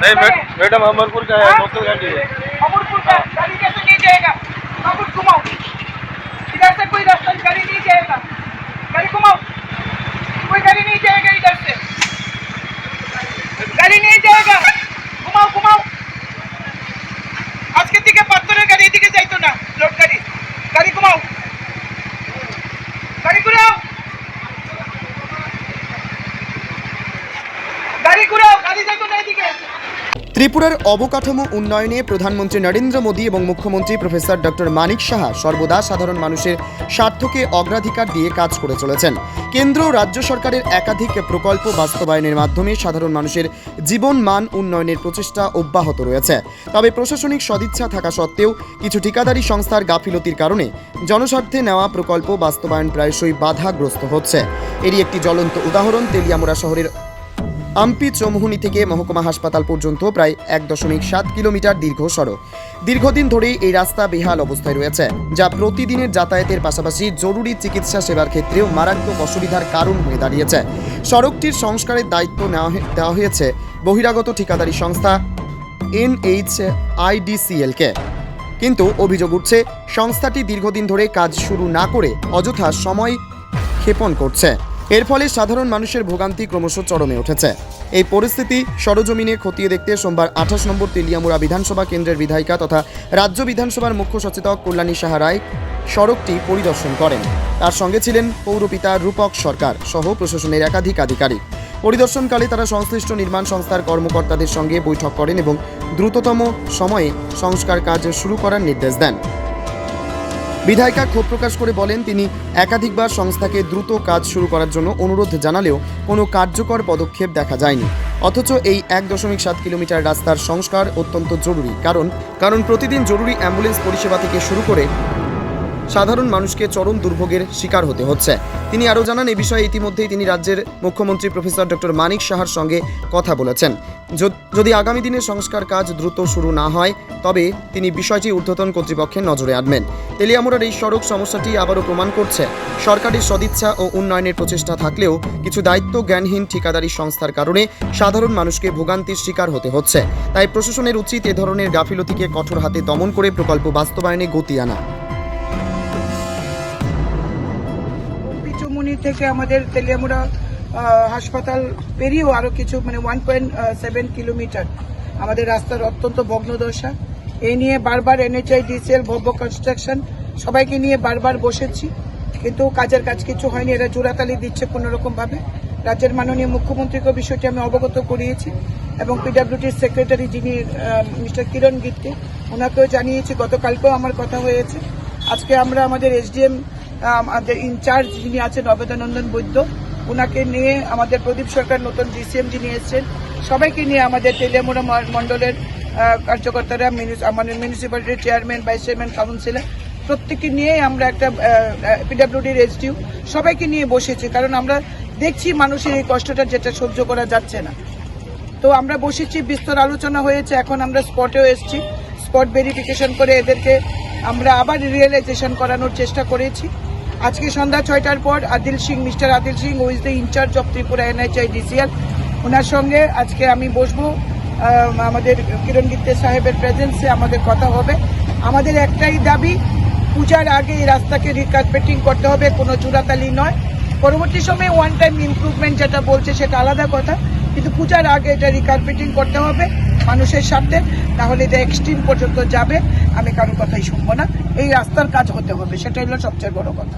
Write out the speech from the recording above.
नहीं mad- madam Amarpur का है लोकल गाड़ी है अमरपुर का गाड़ी कैसे नहीं जाएगा अमर घुमाओ इधर से कोई रास्ता गाड़ी नहीं जाएगा गाड़ी घुमाओ कोई गाड़ी नहीं जाएगा इधर से গাড়ি নিয়ে যায়গা ঘুমাও ঘুমাও আজকে থেকে পাথরের গাড়ি এদিকে যাইতো না লোড গাড়ি গাড়ি ঘুমাও গাড়ি ঘুরাও গাড়ি ঘুরাও গাড়ি যাইতো না এদিকে ত্রিপুরার অবকাঠামো উন্নয়নে প্রধানমন্ত্রী নরেন্দ্র মোদী এবং মুখ্যমন্ত্রী প্রফেসর ডক্টর মানিক সাহা সর্বদা সাধারণ মানুষের স্বার্থকে অগ্রাধিকার দিয়ে কাজ করে চলেছেন। কেন্দ্র ও রাজ্য সরকারের একাধিক প্রকল্প বাস্তবায়নের মাধ্যমে সাধারণ মানুষের জীবন মান উন্নয়নের প্রচেষ্টা অব্যাহত রয়েছে। তবে প্রশাসনিক সদিচ্ছা থাকা সত্ত্বেও কিছু ঠিকাদারি সংস্থার গাফিলতির কারণে জনস্বার্থে নেওয়া প্রকল্প বাস্তবায়ন প্রায়শই বাধাগ্রস্ত হচ্ছে। এরই একটি জ্বলন্ত উদাহরণ তেলিয়ামুড়া শহরের আম্পি চৌমুহনি থেকে মহকুমা হাসপাতাল পর্যন্ত প্রায় এক দশমিক সাত কিলোমিটার দীর্ঘ সড়ক। দীর্ঘদিন ধরেই এই রাস্তা বেহাল অবস্থায় রয়েছে, যা প্রতিদিনের যাতায়াতের পাশাপাশি জরুরি চিকিৎসা সেবার ক্ষেত্রেও মারাত্মক অসুবিধার কারণ হয়ে দাঁড়িয়েছে। সড়কটির সংস্কারের দায়িত্ব নেওয়া দেওয়া হয়েছে বহিরাগত ঠিকাদারি সংস্থা এনএইচ আইডিসিএলকে কিন্তু অভিযোগ উঠছে, সংস্থাটি দীর্ঘদিন ধরে কাজ শুরু না করে অযথা সময় ক্ষেপণ করছে। এর ফলে সাধারণ মানুষের ভোগান্তি ক্রমশ চরমে উঠেছে। এই পরিস্থিতি সরজমিনে খতিয়ে দেখতে সোমবার আঠাশ নম্বর তেলিয়ামুড়া বিধানসভা কেন্দ্রের বিধায়িকা তথা রাজ্য বিধানসভার মুখ্য সচেতক কল্যাণী সাহা রায় সড়কটি পরিদর্শন করেন। তার সঙ্গে ছিলেন পৌরপিতা রূপক সরকার সহ প্রশাসনের একাধিক আধিকারিক। পরিদর্শনকালে তারা সংশ্লিষ্ট নির্মাণ সংস্থার কর্মকর্তাদের সঙ্গে বৈঠক করেন এবং দ্রুততম সময়ে সংস্কার কাজ শুরু করার নির্দেশ দেন। বিধায়িকা ক্ষোভ প্রকাশ করে বলেন, তিনি একাধিকবার সংস্থাকে দ্রুত কাজ শুরু করার জন্য অনুরোধ জানালেও কোনো কার্যকর পদক্ষেপ দেখা যায়নি। অথচ এই এক দশমিক সাত কিলোমিটার রাস্তার সংস্কার অত্যন্ত জরুরি। কারণ কারণ প্রতিদিন জরুরি অ্যাম্বুলেন্স পরিষেবা থেকে শুরু করে সাধারণ মানুষকে চরম দুর্ভোগের শিকার হতে হচ্ছে। তিনি আরও জানান, এ বিষয়ে ইতিমধ্যেই তিনি রাজ্যের মুখ্যমন্ত্রী প্রফেসর ডক্টর মানিক সাহার সঙ্গে কথা বলেছেন। যদি আগামী দিনে সংস্কার কাজ দ্রুত শুরু না হয়, তবে তিনি বিষয়টি ঊর্ধ্বতন কর্তৃপক্ষের নজরে আনবেন। তেলিয়ামুড়ার এই সড়ক সমস্যাটি আবারও প্রমাণ করছে। সরকারের সদিচ্ছা ও উন্নয়নের প্রচেষ্টা থাকলেও কিছু দায়িত্ব জ্ঞানহীন ঠিকাদারি সংস্থার কারণে সাধারণ মানুষকে ভোগান্তির শিকার হতে হচ্ছে। তাই প্রশাসনের উচিত এ ধরনের গাফিলতিকে কঠোর হাতে দমন করে প্রকল্প বাস্তবায়নে গতি আনা। পিচুমুনি থেকে আমাদের তেলিয়ামুড়া হাসপাতাল পেরিয়েও আরও কিছু মানে ওয়ান পয়েন্ট সেভেন কিলোমিটার আমাদের রাস্তার অত্যন্ত ভগ্নদশা। এই নিয়ে বারবার এনএচআই ডিসিএল ভব্য কনস্ট্রাকশন সবাইকে নিয়ে বারবার বসেছি। কিন্তু কাজের কাজ কিছু হয়নি, এরা জোড়াতালি দিচ্ছে কোনো রকম ভাবে রাজ্যের মাননীয় মুখ্যমন্ত্রীকে বিষয়টি আমি অবগত করিয়েছি এবং পিডাব্লিউটির সেক্রেটারি যিনি মিস্টার কিরণ গিত্তে ওনাকেও জানিয়েছি, গতকালকেও আমার কথা হয়েছে। আজকে আমরা আমাদের এসডিএম আমাদের ইনচার্জ যিনি আছেন, অবেদানন্দন বৈদ্য ওনাকে নিয়ে আমাদের প্রদীপ সরকার, নতুন ডিসিএম যিনি এসেছেন, সবাইকে নিয়ে আমাদের তেলিয়ামুড়া মণ্ডলের কার্যকর্তারা আমাদের মিউনিসিপ্যালিটির চেয়ারম্যান ভাইস চেয়ারম্যান কাউন্সিলর প্রত্যেককে নিয়ে আমরা একটা পিডাব্লিউডির এসডিউ সবাইকে নিয়ে বসেছি, কারণ আমরা দেখছি মানুষের এই কষ্টটা যেটা সহ্য করা যাচ্ছে না। তো আমরা বসেছি, বিস্তর আলোচনা হয়েছে, এখন আমরা স্পটেও এসেছি, স্পট ভেরিফিকেশন করে এদেরকে আমরা আবার রিয়েলাইজেশন করানোর চেষ্টা করেছি। আজকে সন্ধ্যা ছয়টার পর Adil Singh, mister Adil Singh O is the incharge of Tripura NHI DCL ওনার সঙ্গে আজকে আমি বসবো। আমাদের কিরণ গিত্তে সাহেবের প্রেজেন্সে আমাদের কথা হবে। আমাদের একটাই দাবি, পূজার আগে এই রাস্তাকে রিকার্পেটিং করতে হবে, কোনো চূড়াতালি নয়। পরবর্তী সময়ে ওয়ান টাইম ইমপ্রুভমেন্ট যেটা বলছে সেটা আলাদা কথা, কিন্তু পূজার আগে এটা রিকার্পেটিং করতে হবে মানুষের স্বার্থে তাহলে এটা এক্সট্রিম পর্যন্ত যাবে। আমি কারোর কথাই শুনব না। এই রাস্তার কাজ হতে হবে সেটা হলো সবচেয়ে বড় কথা।